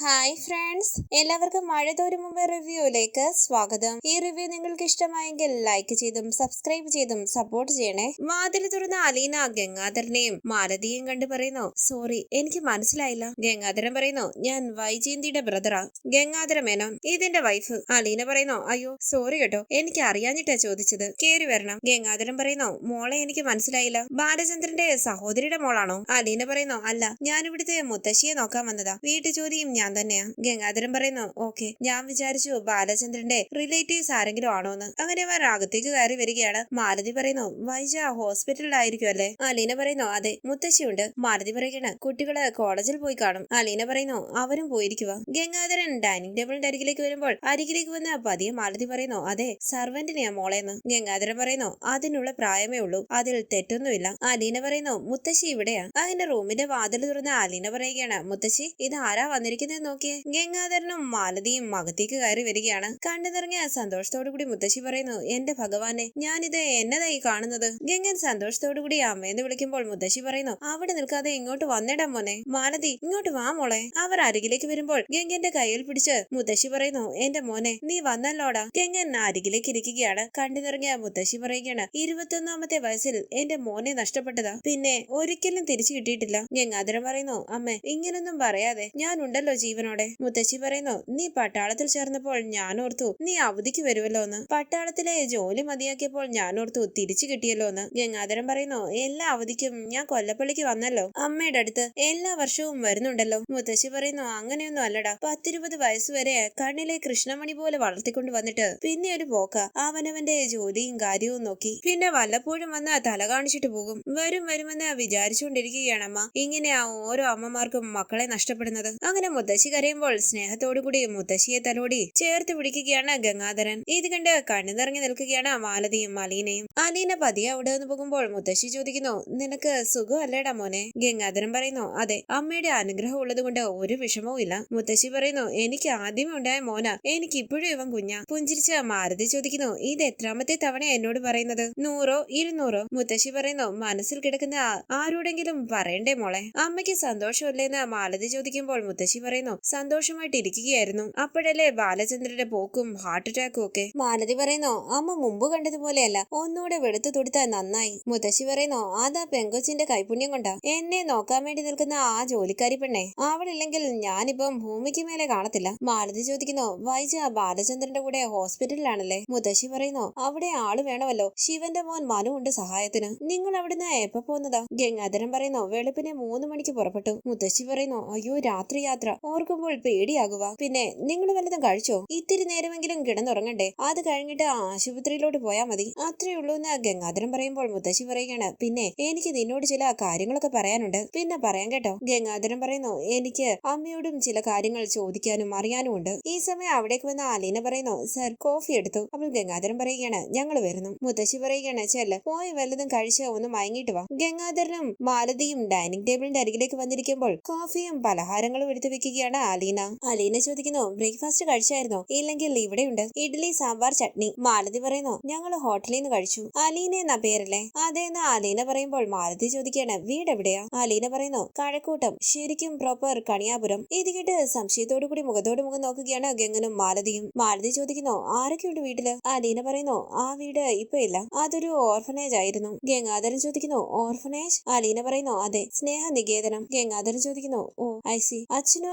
Hi friends എല്ലാവർക്കും മഴ തോരും മുമ്പ് റിവ്യൂയിലേക്ക് സ്വാഗതം. ഈ റിവ്യൂ നിങ്ങൾക്ക് ഇഷ്ടമായെങ്കിൽ ലൈക്ക് ചെയ്തും സബ്സ്ക്രൈബ് ചെയ്തും സപ്പോർട്ട് ചെയ്യണേ. വാതിൽ തുറന്ന അലീന ഗംഗാധരനെയും മാലതിയെയും കണ്ടു പറയുന്നു സോറി എനിക്ക് മനസ്സിലായില്ല. ഗംഗാധരൻ പറയുന്നു ഞാൻ വൈജയന്തിയുടെ ബ്രദറാ ഗംഗാധര മേനോൻ ഇതിന്റെ വൈഫ് അലീന പറയുന്നു അയ്യോ സോറി കേട്ടോ എനിക്ക് അറിയാഞ്ഞിട്ടാ ചോദിച്ചത്. കേറി വരണം. ഗംഗാധരൻ പറയുന്നു മോളെ എനിക്ക് മനസ്സിലായില്ല. ബാലചന്ദ്രന്റെ സഹോദരിയുടെ മോളാണോ? അലീന പറയുന്നു അല്ല ഞാൻ ഇവിടുത്തെ മുത്തശ്ശിയെ നോക്കാൻ വന്നതാ. വീട്ടു ജോലിയും ഞാൻ തന്നെയാ. ഗംഗാധരൻ പറയുന്നു ഓക്കെ ഞാൻ വിചാരിച്ചു ബാലചന്ദ്രന്റെ റിലേറ്റീവ്സ് ആരെങ്കിലും ആണോ എന്ന് അങ്ങനെ അവർ അകത്തേക്ക് കയറി വരികയാണ്. മാലതി പറയുന്നു വൈജ ഹോസ്പിറ്റലിലായിരിക്കും അല്ലേ? അലീന പറയുന്നു അതെ മുത്തശ്ശിയുണ്ട്. മാലതി പറയുകയാണ് കുട്ടികൾ കോളേജിൽ പോയി കാണും. അലീന പറയുന്നു അവരും പോയിരിക്കുക ഗംഗാധരൻ ഡൈനിങ് ടേബിളിന്റെ അരികിലേക്ക് വരുമ്പോൾ അരികിലേക്ക് വന്ന പതിയെ മാലതി പറയുന്നു അതെ സർവന്റിനെയാ മോളെന്ന്. ഗംഗാധരൻ പറയുന്നു അതിനുള്ള പ്രായമേ ഉള്ളൂ അതിൽ തെറ്റൊന്നുമില്ല. അലീന പറയുന്നു മുത്തശ്ശി ഇവിടെയാ. അതിന്റെ റൂമിന്റെ വാതിൽ തുറന്ന് അലീന പറയുകയാണ് മുത്തശ്ശി ഇത് ആരാ വന്നിരിക്കുന്നത് നോക്കിയേ. ഗംഗാധരനും മാലതിയും മകത്തേക്ക് കയറി വരികയാണ്. കണ്ണു നിറഞ്ഞ സന്തോഷത്തോടു കൂടി മുത്തശ്ശി പറയുന്നു എന്റെ ഭഗവാനെ ഞാനിത് എന്നതായി കാണുന്നത്? ഗംഗൻ സന്തോഷത്തോടു കൂടി അമ്മയെന്ന് വിളിക്കുമ്പോൾ മുത്തശ്ശി പറയുന്നു അവിടെ നിൽക്കാതെ ഇങ്ങോട്ട് വന്നിടാം മോനെ. മാലതി ഇങ്ങോട്ട് വാ മോളെ. അവർ അരികിലേക്ക് വരുമ്പോൾ ഗംഗന്റെ കയ്യിൽ പിടിച്ച് മുത്തശ്ശി പറയുന്നു എന്റെ മോനെ നീ വന്നല്ലോടാ. ഗംഗൻ അരികിലേക്ക് ഇരിക്കുകയാണ്. കണ്ടു നിറങ്ങിയ മുത്തശ്ശി പറയുകയാണ് ഇരുപത്തൊന്നാമത്തെ വയസ്സിൽ എന്റെ മോനെ നഷ്ടപ്പെട്ടതാ. പിന്നെ ഒരിക്കലും തിരിച്ചു കിട്ടിയിട്ടില്ല. ഗംഗാധരൻ പറയുന്നു അമ്മേ ഇങ്ങനൊന്നും പറയാതെ. ഞാൻ ഉണ്ടല്ലോ ജീവനോടെ. മുത്തശ്ശി പറയുന്നു നീ പട്ടാളത്തിൽ ചേർന്നപ്പോൾ ഞാൻ ഓർത്തു നീ അവധിക്ക് വരുമല്ലോ എന്ന്. പട്ടാളത്തിലെ ജോലി മതിയാക്കിയപ്പോൾ ഞാൻ ഓർത്തു തിരിച്ചു കിട്ടിയല്ലോ എന്ന്. ഗംഗാധരൻ പറയുന്നു എല്ലാ അവധിക്കും ഞാൻ കൊല്ലപ്പള്ളിക്ക് വന്നല്ലോ. അമ്മയുടെ അടുത്ത് എല്ലാ വർഷവും വരുന്നുണ്ടല്ലോ. മുത്തശ്ശി പറയുന്നു അങ്ങനെയൊന്നും അല്ലടാ. പത്തിരുപത് വയസ്സ് വരെ കണ്ണിലെ കൃഷ്ണമണി പോലെ വളർത്തിക്കൊണ്ട് വന്നിട്ട് പിന്നെ ഒരു പോക്ക. അവനവന്റെ ജോലിയും കാര്യവും നോക്കി. പിന്നെ വല്ലപ്പോഴും വന്ന് തല കാണിച്ചിട്ട് പോകും. വരും വരുമെന്ന് വിചാരിച്ചുകൊണ്ടിരിക്കുകയാണ് ഇങ്ങനെയാ ഓരോ അമ്മമാർക്കും മക്കളെ നഷ്ടപ്പെടുന്നത്. അങ്ങനെ മുത്തശ്ശി കരയുമ്പോൾ സ്നേഹത്തോടു കൂടി മുത്തശ്ശിയെ തലോടി ചേർത്ത് പിടിക്കുകയാണ് ഗംഗാധരൻ. ഇത് കണ്ട് കണ്ണുനിറങ്ങി നിൽക്കുകയാണ് മാലതിയും അലീനയും അലീന പതിയെ അവിടെ നിന്ന് പോകുമ്പോൾ മുത്തശ്ശി ചോദിക്കുന്നു നിനക്ക് സുഖമല്ലേടാ മോനെ? ഗംഗാധരൻ പറയുന്നു അതെ അമ്മയുടെ അനുഗ്രഹം ഉള്ളത് കൊണ്ട് ഒരു വിഷമവും ഇല്ല. മുത്തശ്ശി പറയുന്നു എനിക്ക് ആദ്യമേ ഉണ്ടായ മോന എനിക്ക് ഇപ്പോഴും ഇവൻ കുഞ്ഞ. പുഞ്ചിരിച്ച മാരുതി ചോദിക്കുന്നു ഇത് എത്രാമത്തെ തവണ എന്നോട് പറയുന്നത്? നൂറോ ഇരുന്നൂറോ? മുത്തശ്ശി പറയുന്നു മനസ്സിൽ കിടക്കുന്ന ആരോടെങ്കിലും പറയണ്ടേ മോളെ? അമ്മയ്ക്ക് സന്തോഷമല്ലേ സന്തോഷമല്ലേന്ന്? മാലതി ചോദിക്കുമ്പോൾ മുത്തശ്ശി പറയുന്നു സന്തോഷമായിട്ട് ഇരിക്കുകയായിരുന്നു അപ്പോഴല്ലേ ബാലചന്ദ്രന്റെ പോക്കും ഹാർട്ട് അറ്റാക്കും ഒക്കെ. മാലതി പറയുന്നു അമ്മ മുമ്പ് കണ്ടതുപോലെയല്ല. ഒന്നുകൂടെ വെളുത്തു തുടുത്താൽ നന്നായി. മുത്തശ്ശി പറയുന്നു അതാ പെങ്കൊച്ചിന്റെ കൈപുണ്യം കൊണ്ടാ. എന്നെ നോക്കാൻ വേണ്ടി നിൽക്കുന്ന ആ ജോലിക്കാരി പെണ്ണെ. അവളില്ലെങ്കിൽ ഞാനിപ്പം ഭൂമിക്ക് മേലെ കാണത്തില്ല. മാലതി ചോദിക്കുന്നു വൈജ ബാലചന്ദ്രന്റെ കൂടെ ഹോസ്പിറ്റലിലാണല്ലേ? മുത്തശ്ശി പറയുന്നു അവിടെ ആൾ വേണമല്ലോ. ശിവന്റെ മോൻ മനു ഉണ്ട് സഹായത്തിന്. നിങ്ങൾ അവിടുന്ന് എപ്പോ പോകുന്നതാ ഗംഗാധരൻ പറയുന്നു വെളുപ്പിനെ മൂന്ന് മണിക്ക് പുറപ്പെട്ടു. മുത്തശ്ശി പറയുന്നു അയ്യോ രാത്രി യാത്ര ഓർക്കുമ്പോൾ പേടിയാകുക. പിന്നെ നിങ്ങൾ വല്ലതും കഴിച്ചോ? ഇത്തിരി നേരമെങ്കിലും കിടന്നുറങ്ങണ്ടേ. അത് കഴിഞ്ഞിട്ട് ആശുപത്രിയിലോട്ട് പോയാൽ മതി. അത്രേ ഉള്ളൂ എന്ന് ഗംഗാധരൻ പറയുമ്പോൾ മുത്തശ്ശി പറയുകയാണ്. പിന്നെ എനിക്ക് നിന്നോട് ചില കാര്യങ്ങളൊക്കെ പറയാനുണ്ട്. പിന്നെ പറയാൻ കേട്ടോ. ഗംഗാധരൻ പറയുന്നു എനിക്ക് അമ്മയോടും ചില കാര്യങ്ങൾ ചോദിക്കാനും അറിയാനും ഉണ്ട്. ഈ സമയം അവിടേക്ക് വന്ന അലീന പറയുന്നു സർ കോഫി എടുത്തു. അപ്പോൾ ഗംഗാധരൻ പറയുകയാണ് ഞങ്ങൾ വരുന്നു. മുത്തശ്ശി പറയുകയാണ് ചെല്ല് പോയി വല്ലതും കഴിച്ച് ഒന്ന് വാങ്ങിയിട്ട് വാ. ഗംഗാധരനും മാലതിയും ഡൈനിങ് ടേബിളിന്റെ അരികിലേക്ക് വന്നിരിക്കുമ്പോൾ കോഫിയും പലഹാരങ്ങളും എടുത്തു വെക്കുകയാണ് അലീന അലീന ചോദിക്കുന്നു ബ്രേക്ക്ഫാസ്റ്റ് കഴിച്ചായിരുന്നോ? ഇല്ലെങ്കിൽ ഇവിടെയുണ്ട് ഇഡ്ഡലി സാമ്പാർ ചട്നി. മാലതി പറയുന്നു ഞങ്ങൾ ഹോട്ടലിൽ നിന്ന് കഴിച്ചു. അലീന എന്ന പേരല്ലേ? അതെ എന്ന് അലീന പറയുമ്പോൾ മാലതി ചോദിക്കുകയാണ് വീട് എവിടെയാ? അലീന പറയുന്നു കഴക്കൂട്ടം. ശരിക്കും പ്രോപ്പർ കണിയാപുരം. ഇത് കേട്ട് സംശയത്തോടു കൂടി മുഖത്തോട് മുഖം നോക്കുകയാണ് ഗംഗനും മാലതിയും. മാലതി ചോദിക്കുന്നു ആരൊക്കെയുണ്ട് വീട്ടിൽ? അലീന പറയുന്നു ആ വീട് ഇപ്പൊ ഇല്ല. അതൊരു ഓർഫനേജ് ആയിരുന്നു. ഗംഗാധരൻ ചോദിക്കുന്നു ഓർഫനേജ് അലീന പറയുന്നു അതെ. സ്നേഹ നികേതനം ഗംഗാധരൻ ചോദിക്കുന്നു ഓ ഐ സി അച്ഛനും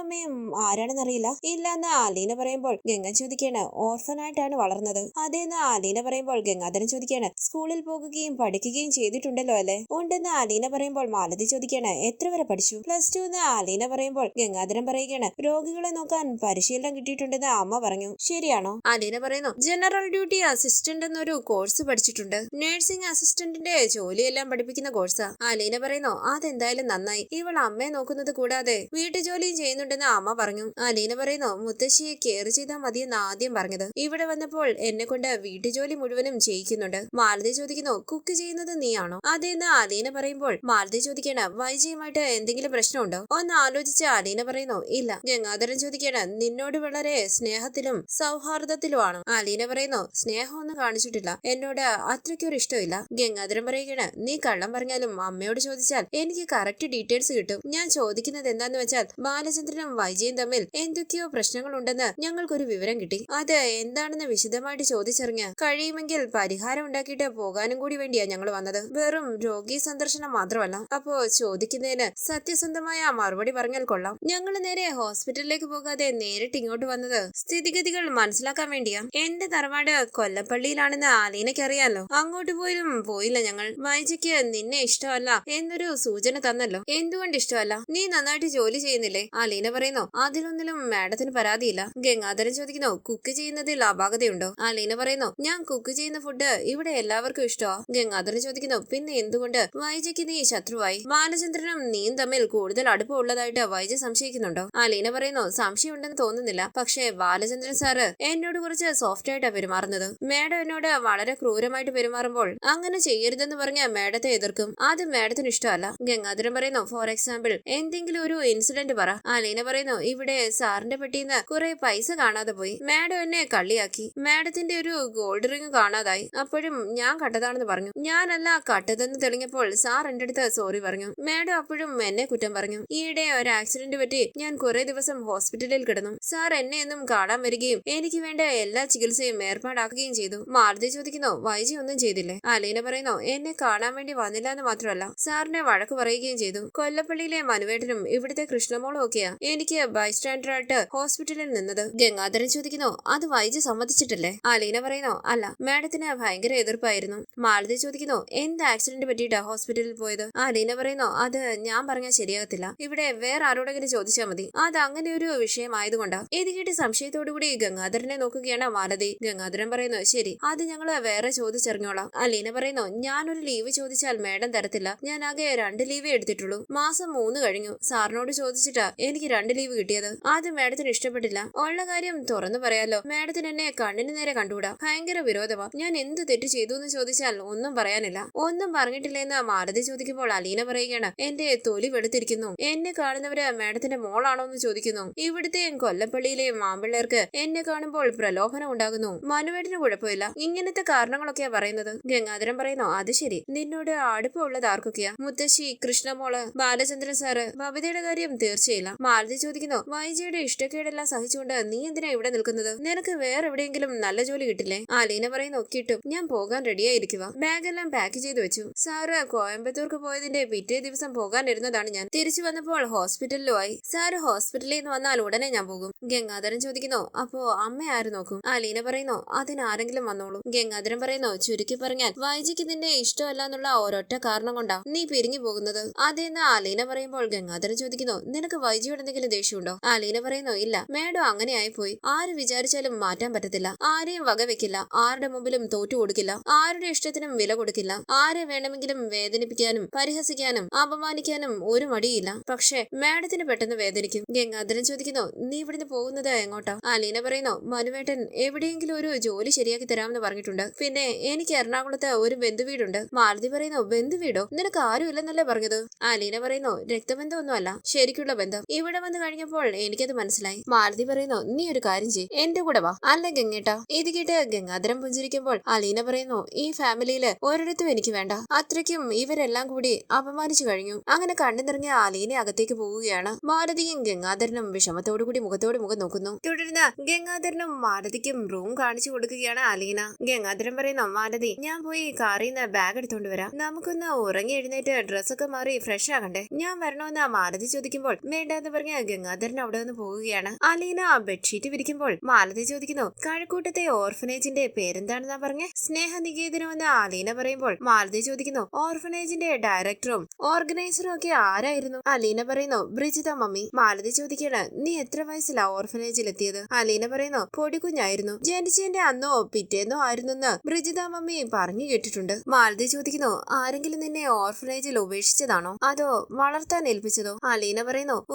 ആരാണെന്നറിയില്ല ഇല്ല എന്ന് ആലീന പറയുമ്പോൾ ഗംഗൻ ചോദിക്കുകയാണ് ഓർഫനായിട്ടാണ് വളർന്നത്? അതേന്ന് ആലീന പറയുമ്പോൾ ഗംഗാധരൻ ചോദിക്കുകയാണ് സ്കൂളിൽ പോകുകയും പഠിക്കുകയും ചെയ്തിട്ടുണ്ടല്ലോ അല്ലേ? ഉണ്ടെന്ന് ആലീന പറയുമ്പോൾ മാലതി ചോദിക്കുകയാണ് എത്ര വരെ പഠിച്ചു? പ്ലസ് ടു എന്ന് ആലീന പറയുമ്പോൾ ഗംഗാധരൻ പറയുകയാണ് രോഗികളെ നോക്കാൻ പരിശീലനം കിട്ടിയിട്ടുണ്ടെന്ന് അമ്മ പറഞ്ഞു. ശരിയാണോ? ആലീന പറയുന്നു ജനറൽ ഡ്യൂട്ടി അസിസ്റ്റന്റ് എന്നൊരു കോഴ്സ് പഠിച്ചിട്ടുണ്ട്. നഴ്സിംഗ് അസിസ്റ്റന്റിന്റെ ജോലിയെല്ലാം പഠിപ്പിക്കുന്ന കോഴ്സാ. ആലീന പറയുന്നു അതെന്തായാലും നന്നായി. ഇവൾ അമ്മയെ നോക്കുന്നത് കൂടാതെ വീട്ടുജോലിയും ചെയ്യുന്നുണ്ടെന്ന് അമ്മ പറഞ്ഞു. അലീന പറയുന്നു മുത്തശ്ശിയെ കെയർ ചെയ്താൽ മതിയെന്ന് ആദ്യം പറഞ്ഞത്. ഇവിടെ വന്നപ്പോൾ എന്നെ കൊണ്ട് വീട്ടുജോലി മുഴുവനും ചെയ്യിക്കുന്നുണ്ട്. മാലതി ചോദിക്കുന്നു കുക്ക് ചെയ്യുന്നത് നീയാണോ? അതെന്ന് അലീന പറയുമ്പോൾ മാലതി ചോദിക്കണ വൈജയുമായിട്ട് എന്തെങ്കിലും പ്രശ്നമുണ്ടോ? ഒന്ന് ആലോചിച്ച് അലീന പറയുന്നു ഇല്ല. ഗംഗാധരൻ ചോദിക്കണ നിന്നോട് വളരെ സ്നേഹത്തിലും സൗഹാർദ്ദത്തിലുമാണ്. അലീന പറയുന്നു സ്നേഹമൊന്നും കാണിച്ചിട്ടില്ല. എന്നോട് അത്രയ്ക്കൊരു ഇഷ്ടമില്ല ഗംഗാധരൻ പറയുകയാണ് നീ കള്ളം പറഞ്ഞാലും അമ്മയോട് ചോദിച്ചാൽ എനിക്ക് കറക്റ്റ് ഡീറ്റെയിൽസ് കിട്ടും. ഞാൻ ചോദിക്കുന്നത് എന്താന്ന് വെച്ചാൽ ബാലചന്ദ്രനും വൈജയും തമ്മിൽ എന്തൊക്കെയോ പ്രശ്നങ്ങളുണ്ടെന്ന് ഞങ്ങൾക്കൊരു വിവരം കിട്ടി. അത് എന്താണെന്ന് വിശദമായിട്ട് ചോദിച്ചറിഞ്ഞ് കഴിയുമെങ്കിൽ പരിഹാരം ഉണ്ടാക്കിയിട്ട് പോകാനും കൂടി വേണ്ടിയാ ഞങ്ങൾ വന്നത്. വെറും രോഗി സന്ദർശനം മാത്രമല്ല. അപ്പോ ചോദിക്കുന്നതിന് സത്യസന്ധമായ മറുപടി പറഞ്ഞാൽ കൊള്ളാം. ഞങ്ങൾ നേരെ ഹോസ്പിറ്റലിലേക്ക് പോകാതെ നേരിട്ട് ഇങ്ങോട്ട് വന്നത് സ്ഥിതിഗതികൾ മനസ്സിലാക്കാൻ വേണ്ടിയാ. എന്റെ തറവാട് കൊല്ലപ്പള്ളിയിലാണെന്ന് ആലീനയ്ക്ക് അറിയാലോ അങ്ങോട്ട് പോലും പോയില്ല ഞങ്ങൾ. വൈജയ്ക്ക് നിന്നെ ഇഷ്ടമല്ല എന്നൊരു സൂചന തന്നല്ലോ. എന്തുകൊണ്ട് ഇഷ്ടമല്ല? നീ നന്നായിട്ട് ജോലി ചെയ്യുന്നില്ലേ? ആലീന പറയുന്നു? അതിലൊന്നിലും മാഡത്തിന് പരാതിയില്ല. ഗംഗാധരൻ ചോദിക്കുന്നു കുക്ക് ചെയ്യുന്നതിൽ അപാകതയുണ്ടോ അലീന പറയുന്നു ഞാൻ കുക്ക് ചെയ്യുന്ന ഫുഡ് ഇവിടെ എല്ലാവർക്കും ഇഷ്ടമാ ഗംഗാധരൻ ചോദിക്കുന്നു പിന്നെ എന്തുകൊണ്ട്? വൈജയ്ക്ക് നീ ശത്രുവായി. ബാലചന്ദ്രനും നീയും തമ്മിൽ കൂടുതൽ അടുപ്പമുള്ളതായിട്ട് വൈജ സംശയിക്കുന്നുണ്ടോ? അലീന പറയുന്നു സംശയം ഉണ്ടെന്ന് തോന്നുന്നില്ല. പക്ഷേ ബാലചന്ദ്രൻ സാറ് എന്നോട് കുറച്ച് സോഫ്റ്റ് ആയിട്ടാ പെരുമാറുന്നത്. മേഡം എന്നോട് വളരെ ക്രൂരമായിട്ട് പെരുമാറുമ്പോൾ അങ്ങനെ ചെയ്യരുതെന്ന് പറഞ്ഞ മേഡത്തെ എതിർക്കും. അത് മേഡത്തിന് ഇഷ്ടമല്ല ഗംഗാധരൻ പറയുന്നു ഫോർ എക്സാമ്പിൾ എന്തെങ്കിലും ഒരു ഇൻസിഡന്റ് പറ. അലീന പറയുന്നു ഇവിടെ സാറിന്റെ പെട്ടിന്ന് കുറെ പൈസ കാണാതെ പോയി. മാഡം എന്നെ കള്ളിയാക്കി. മാഡത്തിന്റെ ഒരു ഗോൾഡ് റിംഗ് കാണാതായി. അപ്പോഴും ഞാൻ കട്ടതാണെന്ന് പറഞ്ഞു. ഞാനല്ല കട്ടതെന്ന് തെളിഞ്ഞപ്പോൾ സാർ എന്റെ അടുത്ത് സോറി പറഞ്ഞു. മാഡം അപ്പോഴും എന്നെ കുറ്റം പറഞ്ഞു. ഈയിടെ ഒരു ആക്സിഡന്റ് പറ്റി ഞാൻ കുറെ ദിവസം ഹോസ്പിറ്റലിൽ കിടന്നു. സാർ എന്നെ എന്നും കാണാൻ വരികയും എനിക്ക് വേണ്ട എല്ലാ ചികിത്സയും ഏർപ്പാടാക്കുകയും ചെയ്തു. മാരുതി ചോദിക്കുന്നു വൈജി ഒന്നും ചെയ്തില്ലേ? അലീന പറയുന്നു എന്നെ കാണാൻ വേണ്ടി വന്നില്ല എന്ന് മാത്രമല്ല. സാറിനെ വഴക്ക് പറയുകയും ചെയ്തു. കൊല്ലപ്പള്ളിയിലെ മനുവേട്ടനും ഇവിടുത്തെ കൃഷ്ണമോളും ഒക്കെയാ. എനിക്ക് ബൈസ്റ്റാൻഡറായിട്ട് ഹോസ്പിറ്റലിൽ നിന്നത്. ഗംഗാധരൻ ചോദിക്കുന്നു അത് വൈജ് സമ്മതിച്ചിട്ടല്ലേ? അലീന പറയുന്നു അല്ല മാഡത്തിന് ഭയങ്കര എതിർപ്പായിരുന്നു. മാലതി ചോദിക്കുന്നു എന്ത് ആക്സിഡന്റ് പറ്റിയിട്ടാ ഹോസ്പിറ്റലിൽ പോയത്? അലീന പറയുന്നു അത് ഞാൻ പറഞ്ഞാൽ ശരിയാകത്തില്ല. ഇവിടെ വേറെ ആരോടെങ്കിലും ചോദിച്ചാൽ മതി. അത് അങ്ങനെ ഒരു വിഷയമായതുകൊണ്ടാ. ഇത് കേട്ട് സംശയത്തോടുകൂടി ഗംഗാധരനെ നോക്കുകയാണ് മാലതി. ഗംഗാധരൻ പറയുന്നു ശരി അത് ഞങ്ങൾ വേറെ ചോദിച്ചറിഞ്ഞോളാം. അലീന പറയുന്നു ഞാനൊരു ലീവ് ചോദിച്ചാൽ മേഡം തരത്തില്ല. ഞാൻ ആകെ രണ്ട് ലീവേ എടുത്തിട്ടുള്ളൂ. മാസം മൂന്ന് കഴിഞ്ഞു. സാറിനോട് ചോദിച്ചിട്ടാ എനിക്ക് രണ്ട് ലീവ് കിട്ടിയത്? ആദ്യം മാഡത്തിന് ഇഷ്ടപ്പെട്ടില്ല. ഉള്ള കാര്യം തുറന്നു പറയാലോ. മാഡത്തിന് എന്നെ കണ്ണിന് നേരെ കണ്ടുകൂടാ? ഭയങ്കര വിരോധമാ. ഞാൻ എന്ത് തെറ്റ് ചെയ്തു എന്ന് ചോദിച്ചാൽ ഒന്നും പറയാനില്ല. ഒന്നും പറഞ്ഞിട്ടില്ലെന്ന് മാലതി ചോദിക്കുമ്പോൾ അലീന പറയുകയാണ്. എന്റെ തൊലി വെളുത്തിരിക്കുന്നു. എന്നെ കാണുന്നവര് മാഡത്തിന്റെ മോളാണോ എന്ന് ചോദിക്കുന്നു. ഇവിടുത്തെയും കൊല്ലപ്പള്ളിയിലെയും മാമ്പിള്ളേർക്ക് എന്നെ കാണുമ്പോൾ പ്രലോഭനം ഉണ്ടാകുന്നു. മനുവേട്ടിന് കുഴപ്പമില്ല. ഇങ്ങനത്തെ കാരണങ്ങളൊക്കെയാ പറയുന്നത്. ഗംഗാധരൻ പറയുന്നു അത് ശരി. നിന്നോട് അടുപ്പമുള്ളത് ആർക്കൊക്കെയാ? മുത്തശ്ശി കൃഷ്ണമോൾ ബാലചന്ദ്രൻ സാറ് ഭവതയുടെ കാര്യം തീർച്ചയില്ല മാലതി ചോദിക്കുന്നു. വൈജിയുടെ ഇഷ്ടക്കേടെല്ലാം സഹിച്ചുകൊണ്ട് നീ എന്തിനാ ഇവിടെ നിൽക്കുന്നത്? നിനക്ക് വേറെ എവിടെയെങ്കിലും നല്ല ജോലി കിട്ടില്ലേ? ആലീന പറയുന്ന നോക്കിയിട്ടും. ഞാൻ പോകാൻ റെഡിയായിരിക്കുക. ബാഗെല്ലാം പാക്ക് ചെയ്തു വെച്ചു. സാറ് കോയമ്പത്തൂർക്ക് പോയതിന്റെ പിറ്റേ ദിവസം പോകാനിരുന്നതാണ് ഞാൻ. തിരിച്ചു വന്നപ്പോൾ ഹോസ്പിറ്റലിലും ആയി സാറ് ഹോസ്പിറ്റലിൽ നിന്ന് വന്നാൽ ഉടനെ ഞാൻ പോകും. ഗംഗാധരൻ ചോദിക്കുന്നു അപ്പോ അമ്മ ആര് നോക്കും? അലീന പറയുന്നു അതിനാരെങ്കിലും വന്നോളൂ. ഗംഗാധരൻ പറയുന്നു ചുരുക്കി പറഞ്ഞാൽ വൈജിക്ക് നിന്നെ ഇഷ്ടമല്ല എന്നുള്ള ഒരൊറ്റ കാരണം കൊണ്ടാ നീ പിരിഞ്ഞു പോകുന്നത്. അതെന്ന് അലീന പറയുമ്പോൾ ഗംഗാധരൻ ചോദിക്കുന്നു നിനക്ക് വൈജിയോട് ദേഷ്യമുണ്ടോ? ആ ലീന പറയുന്നു ഇല്ല. മേഡം അങ്ങനെ ആയിപ്പോയി. ആര് വിചാരിച്ചാലും മാറ്റാൻ പറ്റത്തില്ല. ആരെയും വകവെക്കില്ല. ആരുടെ മുമ്പിലും തോറ്റു കൊടുക്കില്ല. ആരുടെ ഇഷ്ടത്തിനും വില കൊടുക്കില്ല. ആരെ വേണമെങ്കിലും വേദനിപ്പിക്കാനും പരിഹസിക്കാനും അപമാനിക്കാനും ഒരു മടിയില്ല. പക്ഷേ മാഡത്തിന് പെട്ടെന്ന് വേദനിക്കും. ഗംഗാധരൻ ചോദിക്കുന്നു നീ ഇവിടുന്ന് പോകുന്നത് എങ്ങോട്ടാ? ലീന പറയുന്നു മനുവേട്ടൻ എവിടെയെങ്കിലും ഒരു ജോലി ശരിയാക്കി തരാമെന്ന് പറഞ്ഞിട്ടുണ്ട്. പിന്നെ എനിക്ക് എറണാകുളത്ത് ഒരു ബന്ധുവീടുണ്ട്. മാലതി പറയുന്നു ബന്ധുവീടോ? നിനക്ക് ആരും ഇല്ലെന്നല്ലേ പറഞ്ഞത്? ആ ലീന പറയുന്നു രക്തബന്ധമൊന്നുമല്ല. ശരിക്കുള്ള ബന്ധം. ഇവിടെ വന്ന് കഴിഞ്ഞപ്പോൾ എനിക്കത് മനസ്സിലായി. മാലതി പറയുന്നു നീ ഒരു കാര്യം ചെയ് എന്റെ കൂടെ വാ. അല്ല ഗംഗേട്ടാ ഇത് കേട്ട് ഗംഗാധരം പുഞ്ചിരിക്കുമ്പോൾ അലീന പറയുന്നു ഈ ഫാമിലിയിൽ ഒരിടത്തും എനിക്ക് വേണ്ട. അത്രയ്ക്കും ഇവരെല്ലാം കൂടി അപമാനിച്ചു കഴിഞ്ഞു. അങ്ങനെ കണ്ണു നിറഞ്ഞ അലീന അകത്തേക്ക് പോവുകയാണ്. മാലതിയും ഗംഗാധരനും വിഷമത്തോടുകൂടി മുഖത്തോട് മുഖം നോക്കുന്നു. തുടർന്ന് ഗംഗാധരനും മാലതിക്കും റൂം കാണിച്ചു കൊടുക്കുകയാണ് അലീന. ഗംഗാധരൻ പറയുന്നു മാലതി ഞാൻ പോയി കാറിൽ നിന്ന് ബാഗ് എടുത്തോണ്ട് വരാം. നമുക്കൊന്ന് ഉറങ്ങി എഴുന്നേറ്റ് ഡ്രസ്സൊക്കെ മാറി ഫ്രഷ് ആകണ്ടേ? ഞാൻ വരണമെന്ന് മാലതി ചോദിക്കുമ്പോൾ വേണ്ടെന്ന് പറഞ്ഞ ഗംഗാധരൻ അവിടെ നിന്ന് പോവുകയാണ്. അലീന ആ ബെഡ്ഷീറ്റ് വിരിക്കുമ്പോൾ മാലതി ചോദിക്കുന്നു കഴക്കൂട്ടത്തെ ഓർഫനേജിന്റെ പേരെന്താണെന്നാ പറഞ്ഞേ? സ്നേഹനികേതനമെന്ന് അലീന പറയുമ്പോൾ മാലതി ചോദിക്കുന്നു ഓർഫനേജിന്റെ ഡയറക്ടറും ഓർഗനൈസറും ഒക്കെ ആരായിരുന്നു? അലീന പറയുന്നു ബ്രിജിത മമ്മി. മാലതി ചോദിക്കാണ് നീ എത്ര വയസ്സിലാ ഓർഫനേജിൽ എത്തിയത് അലീന പറയുന്നു പൊടികുഞ്ഞായിരുന്നു. ജനിച്ചതിന്റെ അന്നോ പിറ്റേന്നോ ആയിരുന്നെന്ന് ബ്രിജിത മമ്മി പറഞ്ഞു കേട്ടിട്ടുണ്ട്. മാലതി ചോദിക്കുന്നു ആരെങ്കിലും നിന്നെ ഓർഫനേജിൽ ഉപേക്ഷിച്ചതാണോ? അതോ വളർത്താൻ ഏൽപ്പിച്ചതോ? അലീന പറയുന്നു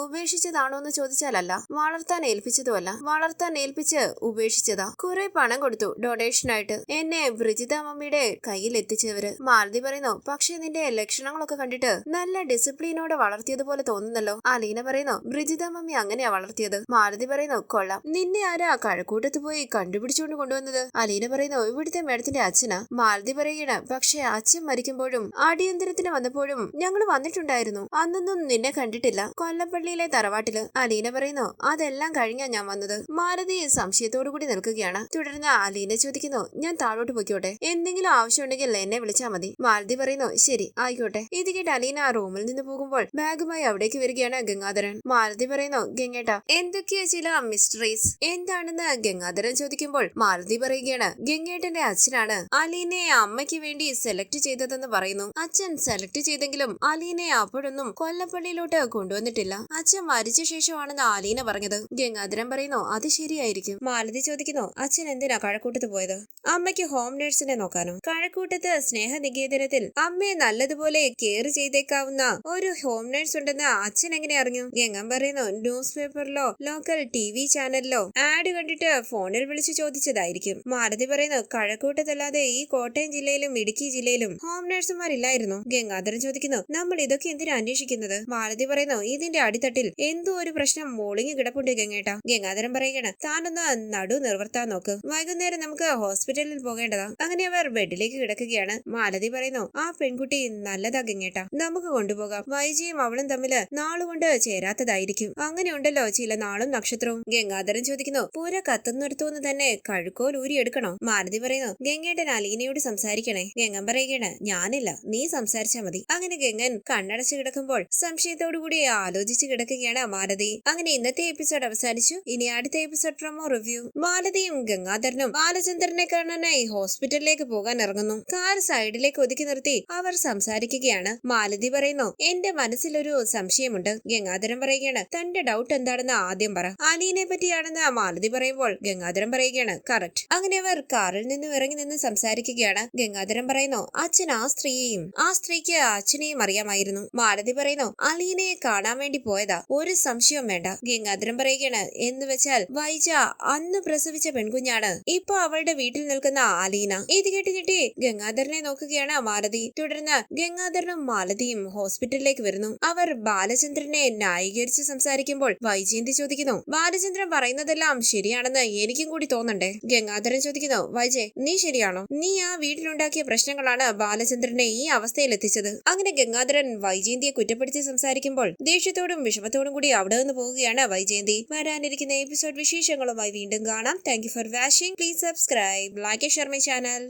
ഉപേക്ഷിച്ചതാണോ എന്ന് ചോദിച്ചാലല്ല. വളർത്താൻ ഏൽപ്പിച്ചതുമല്ല. വളർത്താൻ ഏൽപ്പിച്ച് ഉപേക്ഷിച്ചതാ. കുറെ പണം കൊടുത്തു ഡൊണേഷനായിട്ട്. എന്നെ വൃജിത മമ്മിയുടെ കയ്യിൽ എത്തിച്ചവര്. മാലതി പറയുന്നു പക്ഷെ നിന്റെ ലക്ഷണങ്ങളൊക്കെ കണ്ടിട്ട് നല്ല ഡിസിപ്ലിനോടെ വളർത്തിയതുപോലെ തോന്നുന്നല്ലോ. അലീന പറയുന്നു ബ്രിജിത മമ്മി അങ്ങനെയാ വളർത്തിയത്. മാലതി പറയുന്നു കൊള്ളാം. നിന്നെ ആരാ കഴക്കൂട്ടത്ത് പോയി കണ്ടുപിടിച്ചുകൊണ്ട് കൊണ്ടുവന്നത്? അലീന പറയുന്നു ഇവിടുത്തെ മേഡത്തിന്റെ അച്ഛനാ. മാലതി പറയുകയാണ് പക്ഷെ അച്ഛൻ മരിക്കുമ്പോഴും അടിയന്തരത്തിന് വന്നപ്പോഴും ഞങ്ങൾ വന്നിട്ടുണ്ടായിരുന്നു. അന്നൊന്നും നിന്നെ കണ്ടിട്ടില്ല. കൊല്ലപ്പള്ളിയിലെ തറവാട്ടിൽ തറവാട്ടിൽ അലീന പറയുന്നു അതെല്ലാം കഴിഞ്ഞാ ഞാൻ വന്നത്. മാലതി സംശയത്തോടു കൂടി നിൽക്കുകയാണ്. തുടർന്ന് അലീന ചോദിക്കുന്നു ഞാൻ താഴോട്ട് പൊയ്ക്കോട്ടെ? എന്തെങ്കിലും ആവശ്യമുണ്ടെങ്കിൽ എന്നെ വിളിച്ചാൽ മതി. മാലതി പറയുന്നു ശരി ആയിക്കോട്ടെ. ഇത് കേട്ട് അലീന ആ റൂമിൽ നിന്ന് പോകുമ്പോൾ ബാഗുമായി അവിടേക്ക് വരികയാണ് ഗംഗാധരൻ. മാലതി പറയുന്നു ഗംഗേട്ട എന്തൊക്കെയാ ചില മിസ്റ്ററീസ് എന്താണെന്ന് ഗംഗാധരൻ ചോദിക്കുമ്പോൾ മാലതി പറയുകയാണ് ഗംഗേട്ടന്റെ അച്ഛനാണ്. അലീനയെ അമ്മയ്ക്ക് വേണ്ടി സെലക്ട് ചെയ്തതെന്ന് പറയുന്നു. അച്ഛൻ സെലക്ട് ചെയ്തെങ്കിലും അലീനയെ അപ്പോഴൊന്നും കൊല്ലപ്പള്ളിയിലോട്ട് കൊണ്ടുവന്നിട്ടില്ല. അച്ഛൻ ശേഷമാണെന്ന് ആലീന പറഞ്ഞത്. ഗംഗാധരൻ പറയുന്നു അത് ശരിയായിരിക്കും. മാലതി ചോദിക്കുന്നു അച്ഛൻ എന്തിനാ കഴക്കൂട്ടത്ത് പോയത്? അമ്മയ്ക്ക് ഹോം നഴ്സിനെ നോക്കാനോ? കഴക്കൂട്ടത്ത് സ്നേഹനികേതനത്തിൽ അമ്മയെ നല്ലതുപോലെ കെയർ ചെയ്തേക്കാവുന്ന ഒരു ഹോം നഴ്സ് ഉണ്ടെന്ന് അച്ഛൻ എങ്ങനെ അറിഞ്ഞു? ഗംഗം പറയുന്നു ന്യൂസ് പേപ്പറിലോ ലോക്കൽ ടി വി ചാനലിലോ ആഡ് കണ്ടിട്ട് ഫോണിൽ വിളിച്ചു ചോദിച്ചതായിരിക്കും. മാലതി പറയുന്നു കഴക്കൂട്ടത്തല്ലാതെ ഈ കോട്ടയം ജില്ലയിലും ഇടുക്കി ജില്ലയിലും ഹോം നഴ്സുമാരില്ലായിരുന്നു. ഗംഗാധരൻ ചോദിക്കുന്നു നമ്മൾ ഇതൊക്കെ എന്തിനാ അന്വേഷിക്കുന്നത്? മാലതി പറയുന്നു ഇതിന്റെ അടിത്തട്ടിൽ എന്തോ ഒരു പ്രശ്നം മോളിങ് കിടപ്പുണ്ട് ഗംഗേട്ടാ ഗംഗാധരൻ പറയുകയാണ് താനൊന്ന് നടു നിർവർത്താൻ നോക്ക്. വൈകുന്നേരം നമുക്ക് ഹോസ്പിറ്റലിൽ പോകേണ്ടതാ. അങ്ങനെ അവർ ബെഡിലേക്ക് കിടക്കുകയാണ്. മാലതി പറയുന്നു ആ പെൺകുട്ടി നല്ലതാ ഗംഗേട്ട നമുക്ക് കൊണ്ടുപോകാം. വൈജിയും അവളും തമ്മിൽ നാളുകൊണ്ട് ചേരാത്തതായിരിക്കും. അങ്ങനെയുണ്ടല്ലോ ചില നാളും നക്ഷത്രവും. ഗംഗാധരൻ ചോദിക്കുന്നു പൂര കത്തുന്നിടത്തുനിന്ന് തന്നെ കഴുക്കോൽ ഊരിയെടുക്കണോ? മാലതി പറയുന്നു ഗംഗേട്ടൻ അലീനയോട് സംസാരിക്കണേ. ഗംഗൻ പറയുകയാണ് ഞാനില്ല. നീ സംസാരിച്ചാ മതി. അങ്ങനെ ഗംഗൻ കണ്ണടച്ചു കിടക്കുമ്പോൾ സംശയത്തോടുകൂടി ആലോചിച്ച് കിടക്കുകയാണ് മാലതി. അങ്ങനെ ഇന്നത്തെ എപ്പിസോഡ് അവസാനിച്ചു. ഇനി അടുത്ത എപ്പിസോഡ് പ്രൊമോ റിവ്യൂ മാലതിയും ഗംഗാധരനും ബാലചന്ദ്രനെ കാണാനായി ഹോസ്പിറ്റലിലേക്ക് പോകാൻ ഇറങ്ങുന്നു. കാർ സൈഡിലേക്ക് ഒതുക്കി നിർത്തി അവർ സംസാരിക്കുകയാണ്. മാലതി പറയുന്നു എന്റെ മനസ്സിലൊരു സംശയമുണ്ട്. ഗംഗാധരൻ പറയുകയാണ് തന്റെ ഡൗട്ട് എന്താണെന്ന് ആദ്യം പറ. അലീനെ പറ്റിയാണെന്ന് മാലതി പറയുമ്പോൾ ഗംഗാധരൻ പറയുകയാണ് കറക്റ്റ് അങ്ങനെ അവർ കാറിൽ നിന്നും ഇറങ്ങി നിന്ന് സംസാരിക്കുകയാണ്. ഗംഗാധരൻ പറയുന്നു അച്ഛൻ ആ സ്ത്രീയെയും ആ സ്ത്രീക്ക് അച്ഛനെയും അറിയാമായിരുന്നു. മാലതി പറയുന്നു അലീനയെ കാണാൻ വേണ്ടി പോയതാ. ഒരു സംശയവും വേണ്ട. ഗംഗാധരൻ പറയുകയാണ് എന്ന് വെച്ചാൽ വൈജ അന്ന് പ്രസവിച്ച പെൺകുഞ്ഞാണ്. ഇപ്പൊ അവളുടെ വീട്ടിൽ നിൽക്കുന്ന ആലീന ഇത് കേട്ട് കിട്ടി ഗംഗാധരനെ നോക്കുകയാണ് മാലതി. തുടർന്ന് ഗംഗാധരനും മാലതിയും ഹോസ്പിറ്റലിലേക്ക് വരുന്നു. അവർ ബാലചന്ദ്രനെ ന്യായീകരിച്ച് സംസാരിക്കുമ്പോൾ വൈജയന്തി ചോദിക്കുന്നു? ബാലചന്ദ്രൻ പറയുന്നതെല്ലാം ശരിയാണെന്ന് എനിക്കും കൂടി തോന്നണ്ടേ ഗംഗാധരൻ ചോദിക്കുന്നു വൈജയ് നീ ശരിയാണോ? നീ ആ വീട്ടിലുണ്ടാക്കിയ പ്രശ്നങ്ങളാണ് ബാലചന്ദ്രനെ ഈ അവസ്ഥയിൽ എത്തിച്ചത് അങ്ങനെ ഗംഗാധരൻ വൈജയന്തിയെ കുറ്റപ്പെടുത്തി സംസാരിക്കുമ്പോൾ ദേഷ്യത്തോടും വിഷമത്തോടും കൂടി അവിടെ നിന്ന് പോവുകയാണ്. വൈജയന്തി വരാനിരിക്കുന്ന എപ്പിസോഡ് വിശേഷങ്ങളുമായി വീണ്ടും കാണാം. Thank for watching please subscribe like share my channel